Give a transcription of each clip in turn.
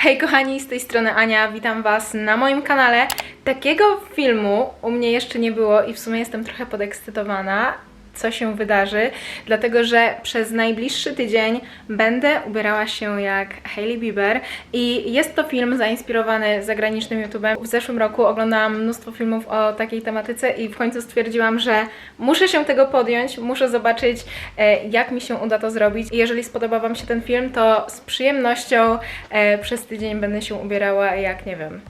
Hej kochani, z tej strony Ania, witam Was na moim kanale. Takiego filmu u mnie jeszcze nie było i w sumie jestem trochę podekscytowana, co się wydarzy, dlatego że przez najbliższy tydzień będę ubierała się jak Hailey Bieber i jest to film zainspirowany zagranicznym YouTube'em. W zeszłym roku oglądałam mnóstwo filmów o takiej tematyce i w końcu stwierdziłam, że muszę się tego podjąć, muszę zobaczyć e, jak mi się uda to zrobić i jeżeli spodoba Wam się ten film, to z przyjemnością e, przez tydzień będę się ubierała jak, nie wiem,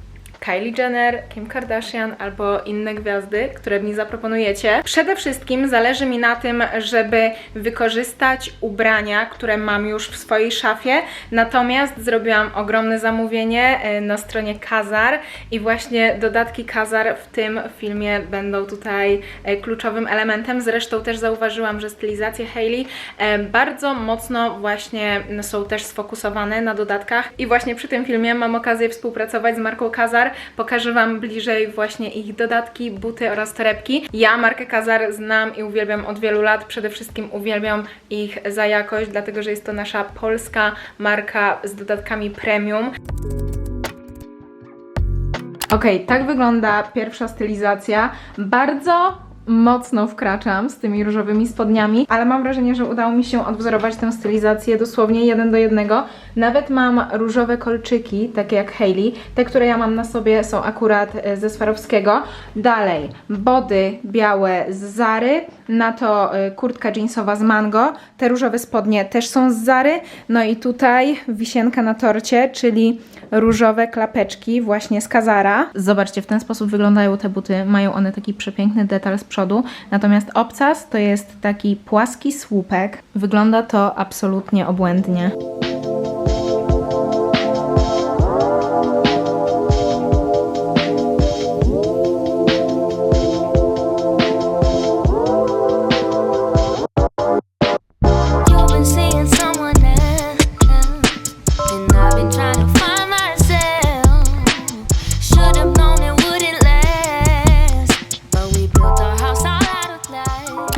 Kylie Jenner, Kim Kardashian albo inne gwiazdy, które mi zaproponujecie. Przede wszystkim zależy mi na tym, żeby wykorzystać ubrania, które mam już w swojej szafie. Natomiast zrobiłam ogromne zamówienie e, na stronie Kazar i właśnie dodatki Kazar w tym filmie będą tutaj e, kluczowym elementem. Zresztą też zauważyłam, że stylizacje Hailey e, bardzo mocno właśnie są też sfokusowane na dodatkach i właśnie przy tym filmie mam okazję współpracować z marką Kazar. Pokażę Wam bliżej właśnie ich dodatki, buty oraz torebki. Ja markę Kazar znam i uwielbiam od wielu lat. Przede wszystkim uwielbiam ich za jakość, dlatego że jest to nasza polska marka z dodatkami premium. Okej, tak wygląda pierwsza stylizacja. Bardzo mocno wkraczam z tymi różowymi spodniami, ale mam wrażenie, że udało mi się odwzorować tę stylizację dosłownie jeden do jednego. Nawet mam różowe kolczyki, takie jak Hailey. Te, które ja mam na sobie są akurat e, ze Swarowskiego. Dalej, body białe z Zary, na to e, kurtka jeansowa z Mango. Te różowe spodnie też są z Zary. No i tutaj wisienka na torcie, czyli różowe klapeczki właśnie z Kazara. Zobaczcie, w ten sposób wyglądają te buty. Mają one taki przepiękny detal z przodu. Natomiast obcas to jest taki płaski słupek. Wygląda to absolutnie obłędnie.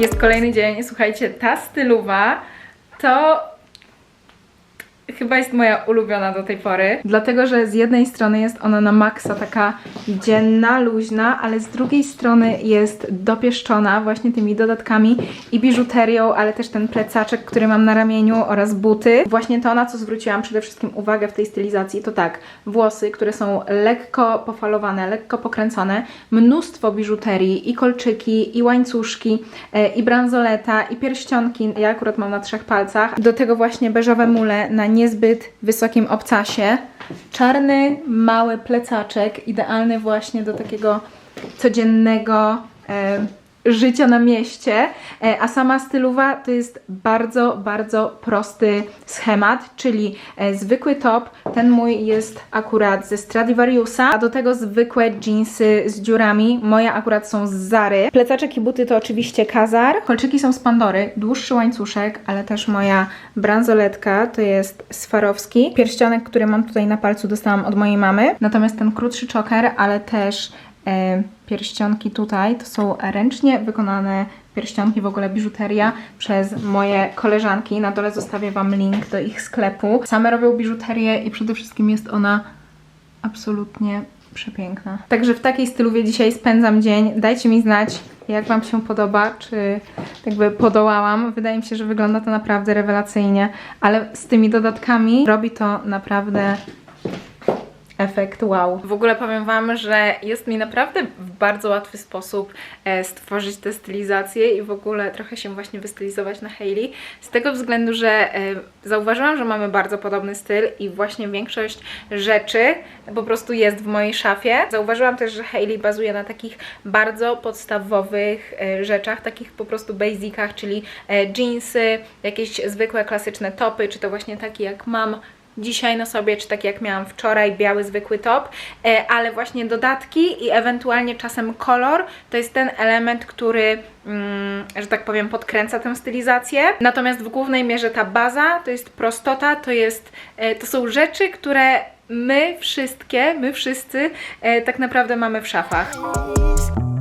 Jest kolejny dzień. Słuchajcie, ta stylowa to chyba jest moja ulubiona do tej pory. Dlatego, że z jednej strony jest ona na maksa taka dzienna, luźna, ale z drugiej strony jest dopieszczona właśnie tymi dodatkami i biżuterią, ale też ten plecaczek, który mam na ramieniu oraz buty. Właśnie to, na co zwróciłam przede wszystkim uwagę w tej stylizacji, to tak, włosy, które są lekko pofalowane, lekko pokręcone, mnóstwo biżuterii i kolczyki, i łańcuszki, e, i bransoleta, i pierścionki. Ja akurat mam na trzech palcach. Do tego właśnie beżowe mule na niezbyt wysokim obcasie. Czarny, mały plecaczek, idealny właśnie do takiego codziennego życia na mieście, e, a sama stylowa to jest bardzo, bardzo prosty schemat, czyli e, zwykły top, ten mój jest akurat ze Stradivariusa, a do tego zwykłe jeansy z dziurami, moje akurat są z Zary. Plecaczek i buty to oczywiście Kazar, kolczyki są z Pandory, dłuższy łańcuszek, ale też moja bransoletka to jest Swarowski, pierścionek, który mam tutaj na palcu dostałam od mojej mamy, natomiast ten krótszy choker, ale też pierścionki tutaj to są ręcznie wykonane pierścionki, w ogóle biżuteria przez moje koleżanki. Na dole zostawię Wam link do ich sklepu. Same robią biżuterię i przede wszystkim jest ona absolutnie przepiękna. Także w takiej styluwie dzisiaj spędzam dzień. Dajcie mi znać, jak Wam się podoba, czy jakby podołałam. Wydaje mi się, że wygląda to naprawdę rewelacyjnie, ale z tymi dodatkami robi to naprawdę efekt wow. W ogóle powiem Wam, że jest mi naprawdę w bardzo łatwy sposób e, stworzyć tę stylizację i w ogóle trochę się właśnie wystylizować na Hailey. Z tego względu, że e, zauważyłam, że mamy bardzo podobny styl i właśnie większość rzeczy po prostu jest w mojej szafie. Zauważyłam też, że Hailey bazuje na takich bardzo podstawowych e, rzeczach, takich po prostu basicach, czyli jeansy, jakieś zwykłe klasyczne topy, czy to właśnie takie jak mam dzisiaj na sobie, czy tak jak miałam wczoraj, biały zwykły top, e, ale właśnie dodatki i ewentualnie czasem kolor to jest ten element, który, mm, że tak powiem, podkręca tę stylizację. Natomiast w głównej mierze ta baza to jest prostota, to, jest, e, to są rzeczy, które my wszystkie, my wszyscy e, tak naprawdę mamy w szafach.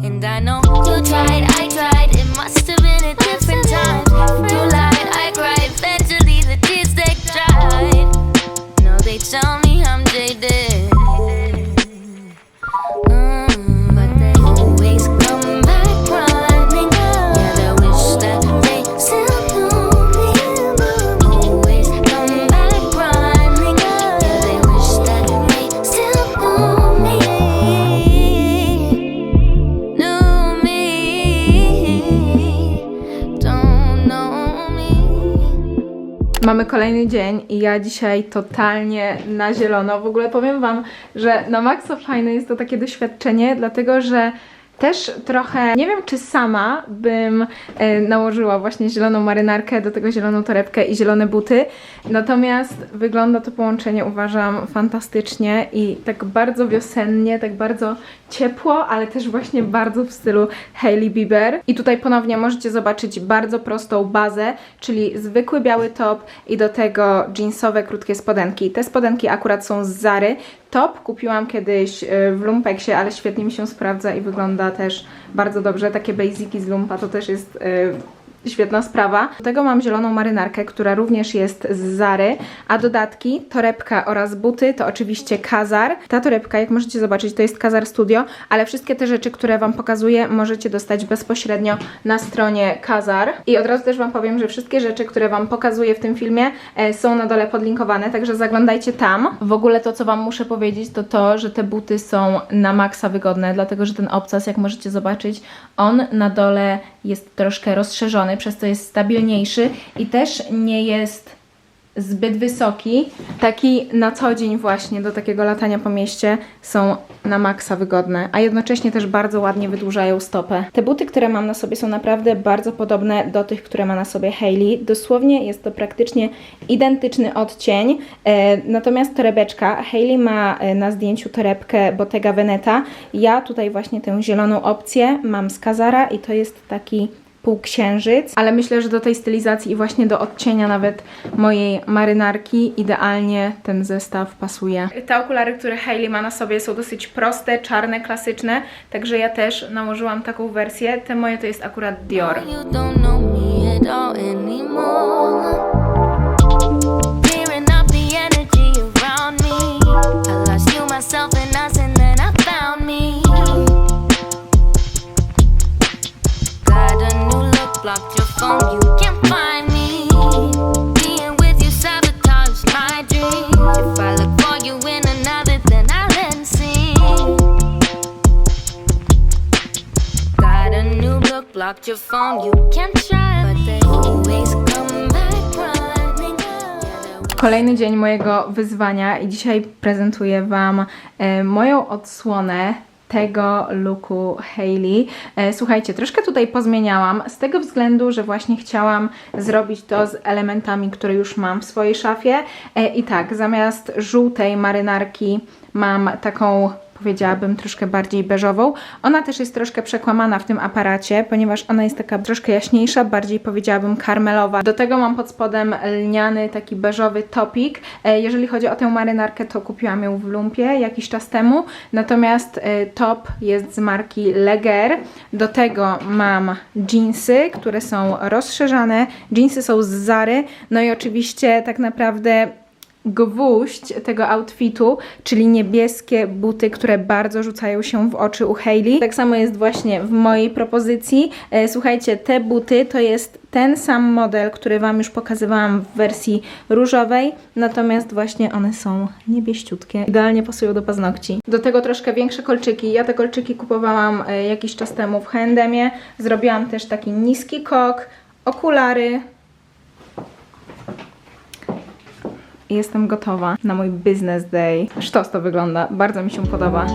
And I know you tried, I tried. It must have been a different time. You lied, kolejny dzień i ja dzisiaj totalnie na zielono. W ogóle powiem Wam, że na maksa fajne jest to takie doświadczenie, dlatego że też trochę, nie wiem czy sama bym e, nałożyła właśnie zieloną marynarkę, do tego zieloną torebkę i zielone buty, natomiast wygląda to połączenie uważam fantastycznie i tak bardzo wiosennie, tak bardzo ciepło, ale też właśnie bardzo w stylu Hailey Bieber. I tutaj ponownie możecie zobaczyć bardzo prostą bazę, czyli zwykły biały top i do tego jeansowe krótkie spodenki. Te spodenki akurat są z Zary. Top kupiłam kiedyś y, w Lumpeksie, ale świetnie mi się sprawdza i wygląda też bardzo dobrze. Takie basiki z Lumpa to też jest y, świetna sprawa. Do tego mam zieloną marynarkę, która również jest z Zary, a dodatki, torebka oraz buty to oczywiście Kazar. Ta torebka, jak możecie zobaczyć, to jest Kazar Studio, ale wszystkie te rzeczy, które Wam pokazuję, możecie dostać bezpośrednio na stronie Kazar. I od razu też Wam powiem, że wszystkie rzeczy, które Wam pokazuję w tym filmie e, są na dole podlinkowane, także zaglądajcie tam. W ogóle to, co Wam muszę powiedzieć, to to, że te buty są na maksa wygodne, dlatego, że ten obcas, jak możecie zobaczyć, on na dole jest troszkę rozszerzony, przez co jest stabilniejszy i też nie jest zbyt wysoki. Taki na co dzień właśnie do takiego latania po mieście są na maksa wygodne, a jednocześnie też bardzo ładnie wydłużają stopę. Te buty, które mam na sobie są naprawdę bardzo podobne do tych, które ma na sobie Hailey. Dosłownie jest to praktycznie identyczny odcień, e, natomiast torebeczka, Hailey ma e, na zdjęciu torebkę Bottega Veneta. Ja tutaj właśnie tę zieloną opcję mam z Kazara i to jest taki półksiężyc, ale myślę, że do tej stylizacji i właśnie do odcienia nawet mojej marynarki idealnie ten zestaw pasuje. Te okulary, które Hailey ma na sobie są dosyć proste, czarne, klasyczne, także ja też nałożyłam taką wersję. Te moje to jest akurat Dior. You your phone, you can't try But they always come back running Kolejny dzień mojego wyzwania i dzisiaj prezentuję Wam e, moją odsłonę tego looku Hailey. E, słuchajcie, troszkę tutaj pozmieniałam z tego względu, że właśnie chciałam zrobić to z elementami, które już mam w swojej szafie. E, I tak, zamiast żółtej marynarki mam taką powiedziałabym troszkę bardziej beżową. Ona też jest troszkę przekłamana w tym aparacie, ponieważ ona jest taka troszkę jaśniejsza, bardziej powiedziałabym karmelowa. Do tego mam pod spodem lniany taki beżowy topik. E, Jeżeli chodzi o tę marynarkę, to kupiłam ją w lumpie jakiś czas temu, natomiast e, top jest z marki Leger. Do tego mam jeansy, które są rozszerzane. Jeansy są z Zary, no i oczywiście tak naprawdę gwóźdź tego outfitu, czyli niebieskie buty, które bardzo rzucają się w oczy u Hailey. Tak samo jest właśnie w mojej propozycji. E, Słuchajcie, te buty to jest ten sam model, który Wam już pokazywałam w wersji różowej, natomiast właśnie one są niebieściutkie. Idealnie pasują do paznokci. Do tego troszkę większe kolczyki. Ja te kolczyki kupowałam e, jakiś czas temu w H&M-ie. Zrobiłam też taki niski kok, okulary, i jestem gotowa na mój business day. Sztos to wygląda, bardzo mi się podoba.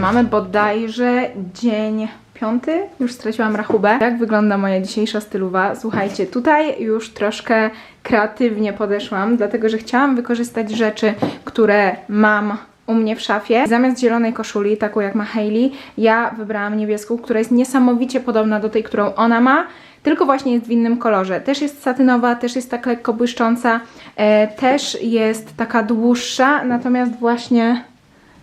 Mamy bodajże dzień piąty, już straciłam rachubę. Jak wygląda moja dzisiejsza stylowa? Słuchajcie, tutaj już troszkę kreatywnie podeszłam, dlatego że chciałam wykorzystać rzeczy, które mam u mnie w szafie. Zamiast zielonej koszuli, taką jak ma Hailey, ja wybrałam niebieską, która jest niesamowicie podobna do tej, którą ona ma, tylko właśnie jest w innym kolorze. Też jest satynowa, też jest tak lekko błyszcząca, e, też jest taka dłuższa, natomiast właśnie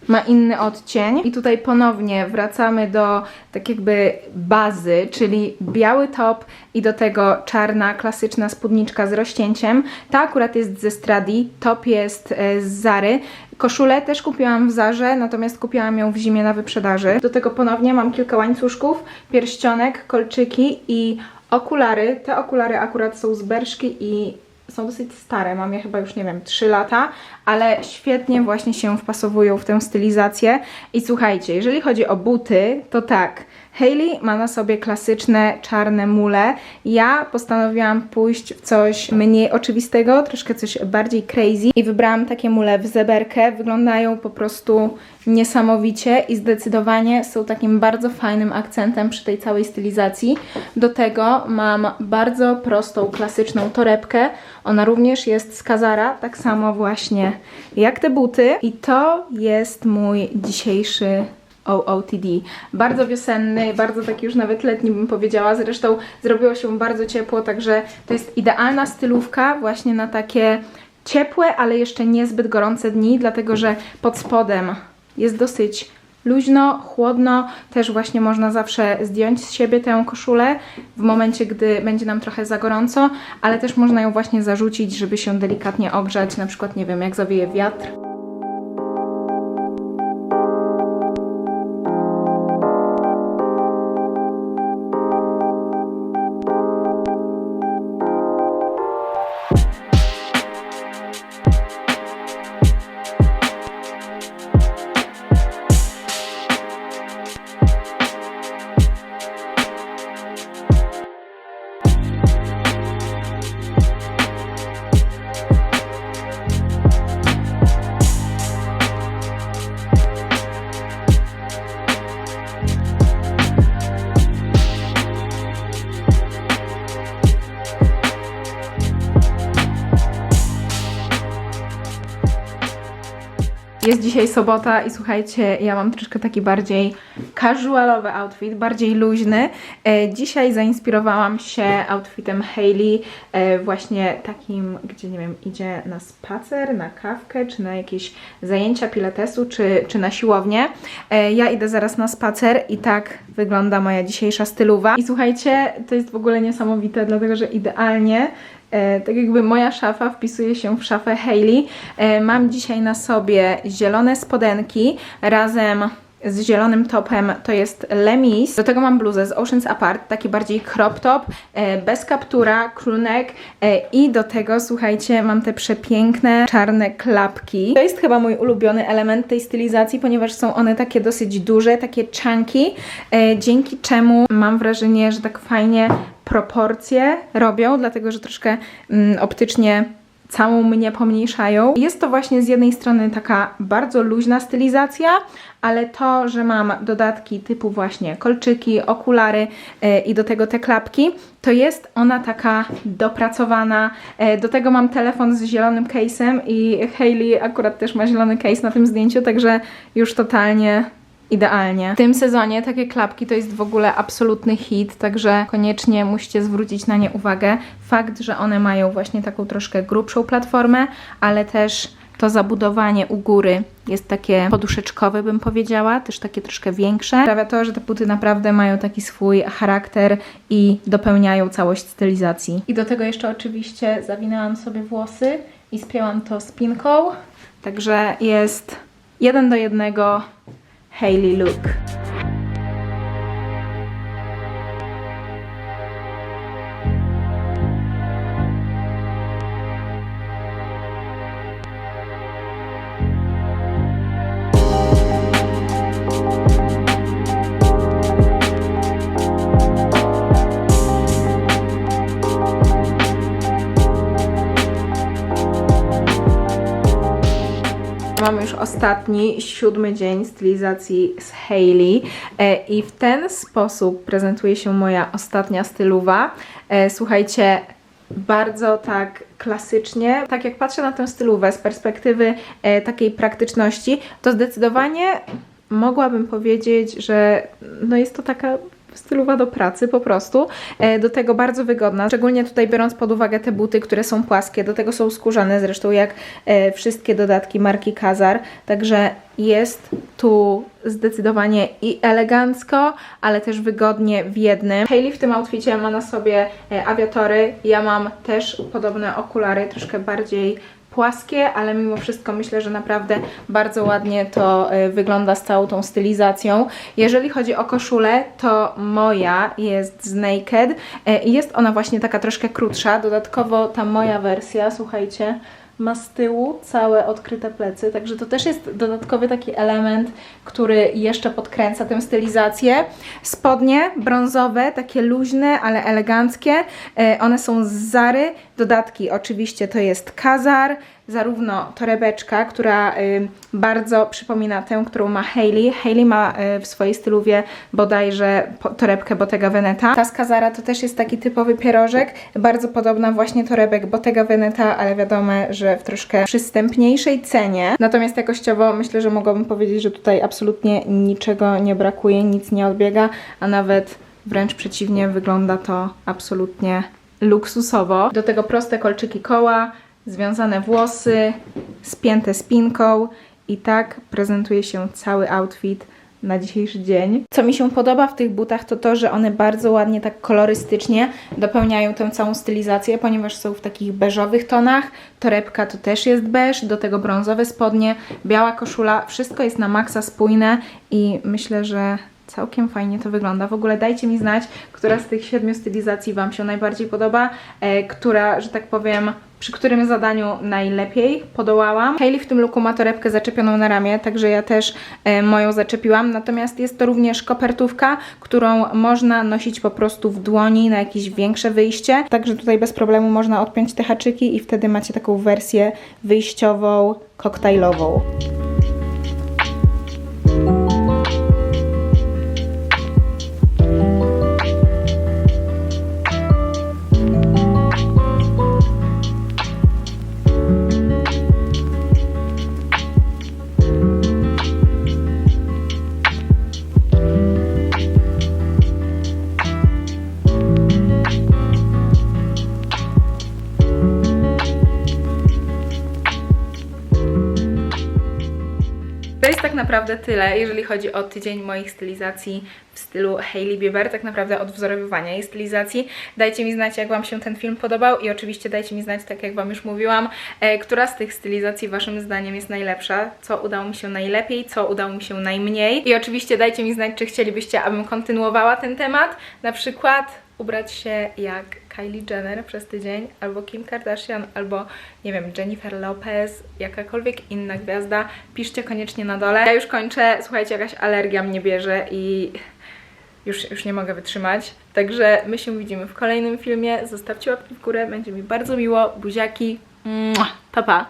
ma inny odcień. I tutaj ponownie wracamy do tak jakby bazy, czyli biały top i do tego czarna, klasyczna spódniczka z rozcięciem. Ta akurat jest ze Stradi, top jest e, z Zary. Koszulę też kupiłam w Zarze, natomiast kupiłam ją w zimie na wyprzedaży. Do tego ponownie mam kilka łańcuszków, pierścionek, kolczyki i okulary. Te okulary akurat są z Berszki i są dosyć stare, mam je chyba już, nie wiem, 3 lata, ale świetnie właśnie się wpasowują w tę stylizację. I słuchajcie, jeżeli chodzi o buty, to tak, Hailey ma na sobie klasyczne czarne mule. Ja postanowiłam pójść w coś mniej oczywistego, troszkę coś bardziej crazy i wybrałam takie mule w zeberkę. Wyglądają po prostu niesamowicie i zdecydowanie są takim bardzo fajnym akcentem przy tej całej stylizacji. Do tego mam bardzo prostą, klasyczną torebkę. Ona również jest z Kazara, tak samo właśnie jak te buty. I to jest mój dzisiejszy OOTD. Bardzo wiosenny, bardzo taki już nawet letni bym powiedziała. Zresztą zrobiło się bardzo ciepło, także to jest idealna stylówka właśnie na takie ciepłe, ale jeszcze niezbyt gorące dni, dlatego że pod spodem jest dosyć luźno, chłodno. Też właśnie można zawsze zdjąć z siebie tę koszulę w momencie, gdy będzie nam trochę za gorąco, ale też można ją właśnie zarzucić, żeby się delikatnie ogrzać, na przykład, nie wiem, jak zawieje wiatr. Jest dzisiaj sobota i słuchajcie, ja mam troszkę taki bardziej casualowy outfit, bardziej luźny. E, dzisiaj zainspirowałam się outfitem Hailey, e, właśnie takim, gdzie nie wiem, idzie na spacer, na kawkę, czy na jakieś zajęcia pilatesu, czy, czy na siłownię. E, ja idę zaraz na spacer i tak wygląda moja dzisiejsza stylowa. I słuchajcie, to jest w ogóle niesamowite, dlatego że idealnie E, tak jakby moja szafa wpisuje się w szafę Hailey. E, mam dzisiaj na sobie zielone spodenki razem z zielonym topem to jest Lemis. Do tego mam bluzę z Oceans Apart, taki bardziej crop top, e, bez kaptura, crewneck e, i do tego, słuchajcie, mam te przepiękne czarne klapki. To jest chyba mój ulubiony element tej stylizacji, ponieważ są one takie dosyć duże, takie chunky, e, dzięki czemu mam wrażenie, że tak fajnie proporcje robią, dlatego że troszkę mm, optycznie całą mnie pomniejszają. Jest to właśnie z jednej strony taka bardzo luźna stylizacja, ale to, że mam dodatki typu właśnie kolczyki, okulary e, i do tego te klapki, to jest ona taka dopracowana. E, do tego mam telefon z zielonym case'em i Hailey akurat też ma zielony case na tym zdjęciu, także już totalnie idealnie. W tym sezonie takie klapki to jest w ogóle absolutny hit, także koniecznie musicie zwrócić na nie uwagę. Fakt, że one mają właśnie taką troszkę grubszą platformę, ale też to zabudowanie u góry jest takie poduszeczkowe, bym powiedziała, też takie troszkę większe. Sprawia to, że te buty naprawdę mają taki swój charakter i dopełniają całość stylizacji. I do tego jeszcze oczywiście zawinęłam sobie włosy i spięłam to spinką, także jest jeden do jednego Hailey look. Mamy już ostatni, siódmy dzień stylizacji z Hailey e, i w ten sposób prezentuje się moja ostatnia stylowa. E, słuchajcie, bardzo tak klasycznie. Tak jak patrzę na tę stylówę z perspektywy e, takiej praktyczności, to zdecydowanie mogłabym powiedzieć, że no jest to taka stylowa do pracy po prostu. E, Do tego bardzo wygodna, szczególnie tutaj biorąc pod uwagę te buty, które są płaskie, do tego są skórzane zresztą jak e, wszystkie dodatki marki Kazar, także jest tu zdecydowanie i elegancko, ale też wygodnie w jednym. Hailey w tym outficie ma na sobie e, awiatory, ja mam też podobne okulary, troszkę bardziej płaskie, ale mimo wszystko myślę, że naprawdę bardzo ładnie to e, wygląda z całą tą stylizacją. Jeżeli chodzi o koszulę, to moja jest z Naked e, i jest ona właśnie taka troszkę krótsza. Dodatkowo ta moja wersja, słuchajcie, ma z tyłu całe odkryte plecy, także to też jest dodatkowy taki element, który jeszcze podkręca tę stylizację. Spodnie brązowe, takie luźne, ale eleganckie. E, One są z Zary. Dodatki oczywiście to jest Kazar, zarówno torebeczka, która bardzo przypomina tę, którą ma Hailey. Hailey ma y, w swojej styluwie bodajże torebkę Bottega Veneta. Ta z Kazara to też jest taki typowy pierożek, bardzo podobna właśnie torebek Bottega Veneta, ale wiadomo, że w troszkę przystępniejszej cenie. Natomiast jakościowo myślę, że mogłabym powiedzieć, że tutaj absolutnie niczego nie brakuje, nic nie odbiega, a nawet wręcz przeciwnie, wygląda to absolutnie luksusowo. Do tego proste kolczyki koła, związane włosy, spięte spinką i tak prezentuje się cały outfit na dzisiejszy dzień. Co mi się podoba w tych butach to to, że one bardzo ładnie tak kolorystycznie dopełniają tę całą stylizację, ponieważ są w takich beżowych tonach. Torebka to też jest beż, do tego brązowe spodnie, biała koszula, wszystko jest na maksa spójne i myślę, że całkiem fajnie to wygląda. W ogóle dajcie mi znać, która z tych siedmiu stylizacji Wam się najbardziej podoba, e, która, że tak powiem, przy którym zadaniu najlepiej podołałam. Hailey w tym looku ma torebkę zaczepioną na ramię, także ja też e, moją zaczepiłam, natomiast jest to również kopertówka, którą można nosić po prostu w dłoni na jakieś większe wyjście, także tutaj bez problemu można odpiąć te haczyki i wtedy macie taką wersję wyjściową, koktajlową. Naprawdę tyle, jeżeli chodzi o tydzień moich stylizacji w stylu Hailey Bieber, tak naprawdę odwzorowywania jej stylizacji. Dajcie mi znać, jak Wam się ten film podobał i oczywiście dajcie mi znać, tak jak Wam już mówiłam, e, która z tych stylizacji Waszym zdaniem jest najlepsza, co udało mi się najlepiej, co udało mi się najmniej. I oczywiście dajcie mi znać, czy chcielibyście, abym kontynuowała ten temat, na przykład ubrać się jak Kylie Jenner przez tydzień, albo Kim Kardashian, albo nie wiem, Jennifer Lopez, jakakolwiek inna gwiazda, piszcie koniecznie na dole. Ja już kończę, słuchajcie, jakaś alergia mnie bierze i już, już nie mogę wytrzymać. Także my się widzimy w kolejnym filmie. Zostawcie łapki w górę, będzie mi bardzo miło. Buziaki. Mua. Pa, pa.